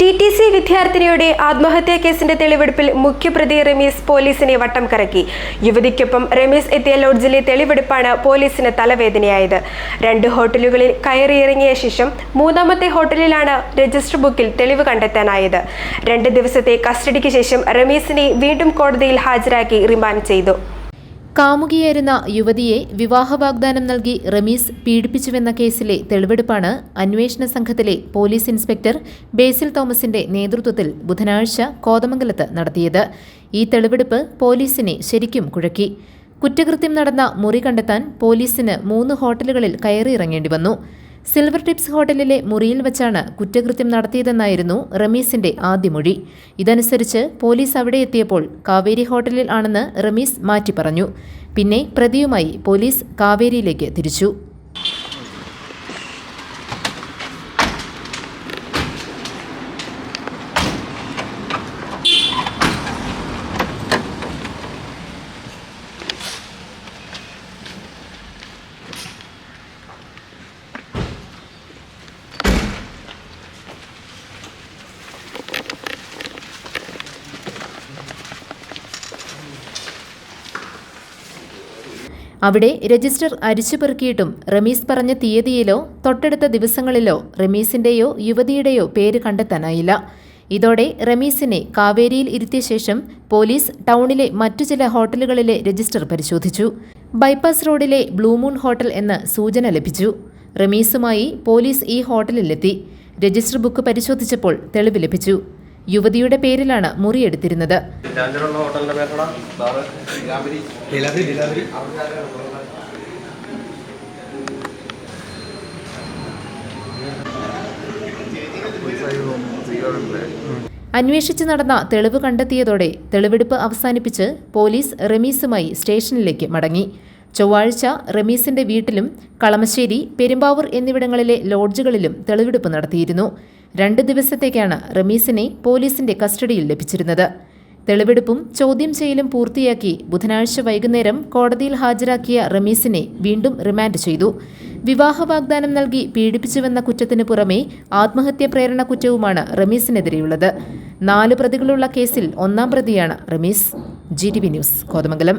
T T C വിദ്യാർത്ഥിനിയുടെ ആത്മഹത്യാ കേസിന്റെ തെളിവെടുപ്പിൽ മുഖ്യപ്രതി റമീസ് പോലീസിനെ വട്ടം കറക്കി. യുവതിക്കൊപ്പം റമീസ് എത്തിയ ലോഡ്ജിലെ തെളിവെടുപ്പാണ് പോലീസിന് തലവേദനയായത്. രണ്ട് ഹോട്ടലുകളിൽ കയറിയിറങ്ങിയ ശേഷം മൂന്നാമത്തെ ഹോട്ടലിലാണ് രജിസ്റ്റർ ബുക്കിൽ തെളിവ് കണ്ടെത്താനായത്. രണ്ട് ദിവസത്തെ കസ്റ്റഡിക്ക് ശേഷം റമീസിനെ വീണ്ടും കോടതിയിൽ ഹാജരാക്കി റിമാൻഡ് ചെയ്തു. കാമുകിയായിരുന്ന യുവതിയെ വിവാഹ വാഗ്ദാനം നൽകി റമീസ് പീഡിപ്പിച്ചുവെന്ന കേസിലെ തെളിവെടുപ്പാണ് അന്വേഷണ സംഘത്തിലെ പോലീസ് ഇൻസ്പെക്ടർ ബേസിൽ തോമസിന്റെ നേതൃത്വത്തിൽ ബുധനാഴ്ച കോതമംഗലത്ത് നടത്തിയത്. ഈ തെളിവെടുപ്പ് പോലീസിനെ ശരിക്കും കുഴക്കി. കുറ്റകൃത്യം നടന്ന മുറി കണ്ടെത്താൻ പോലീസിന് മൂന്ന് ഹോട്ടലുകളിൽ കയറിയിറങ്ങേണ്ടി വന്നു. സിൽവർ ടിപ്സ് ഹോട്ടലിലെ മുറിയിൽ വെച്ചാണ് കുറ്റകൃത്യം നടത്തിയതെന്നായിരുന്നു റമീസിന്റെ ആദ്യ മൊഴി. ഇതനുസരിച്ച് പോലീസ് അവിടെ എത്തിയപ്പോൾ കാവേരി ഹോട്ടലിൽ ആണെന്ന് റമീസ് മാറ്റി പറഞ്ഞു പിന്നെ പ്രതിയുമായി പോലീസ് കാവേരിയിലേക്ക് തിരിച്ചു. അവിടെ രജിസ്റ്റർ അരിച്ചുപെറുക്കിയിട്ടും റമീസ് പറഞ്ഞ തീയതിയിലോ തൊട്ടടുത്ത ദിവസങ്ങളിലോ റമീസിന്റെയോ യുവതിയുടെയോ പേര് കണ്ടെത്താനായില്ല. ഇതോടെ റമീസിനെ കാവേരിയിൽ ഇരുത്തിയ ശേഷം പോലീസ് ടൗണിലെ മറ്റു ചില ഹോട്ടലുകളിലെ രജിസ്റ്റർ പരിശോധിച്ചു. ബൈപ്പാസ് റോഡിലെ ബ്ലൂമൂൺ ഹോട്ടൽ എന്ന സൂചന ലഭിച്ചു. റമീസുമായി പോലീസ് ഈ ഹോട്ടലിലെത്തി. രജിസ്റ്റർ ബുക്ക് പരിശോധിച്ചപ്പോൾ തെളിവ് ലഭിച്ചു. യുവതിയുടെ പേരിലാണ് മുറിയെടുത്തിരുന്നത്. അന്വേഷിച്ച് നടന്ന തെളിവ് കണ്ടെത്തിയതോടെ തെളിവെടുപ്പ് അവസാനിപ്പിച്ച് പോലീസ് റമീസുമായി സ്റ്റേഷനിലേക്ക് മടങ്ങി. ചൊവ്വാഴ്ച റമീസിന്റെ വീട്ടിലും കളമശ്ശേരി പെരുമ്പാവൂർ എന്നിവിടങ്ങളിലെ ലോഡ്ജുകളിലും തെളിവെടുപ്പ് നടത്തിയിരുന്നു. രണ്ട് ദിവസത്തേക്കാണ് റമീസിനെ പോലീസിന്റെ കസ്റ്റഡിയിൽ ലഭിച്ചിരുന്നത്. തെളിവെടുപ്പും ചോദ്യം ചെയ്യലും പൂർത്തിയാക്കി ബുധനാഴ്ച വൈകുന്നേരം കോടതിയിൽ ഹാജരാക്കിയ റമീസിനെ വീണ്ടും റിമാൻഡ് ചെയ്തു. വിവാഹ വാഗ്ദാനം നൽകി പീഡിപ്പിച്ചുവെന്ന കുറ്റത്തിന് പുറമെ ആത്മഹത്യ പ്രേരണ കുറ്റവുമാണ് റമീസിനെതിരെയുള്ളത്. നാല് പ്രതികളുള്ള കേസിൽ ഒന്നാം പ്രതിയാണ് Ramees. G T V news Kothamangalam.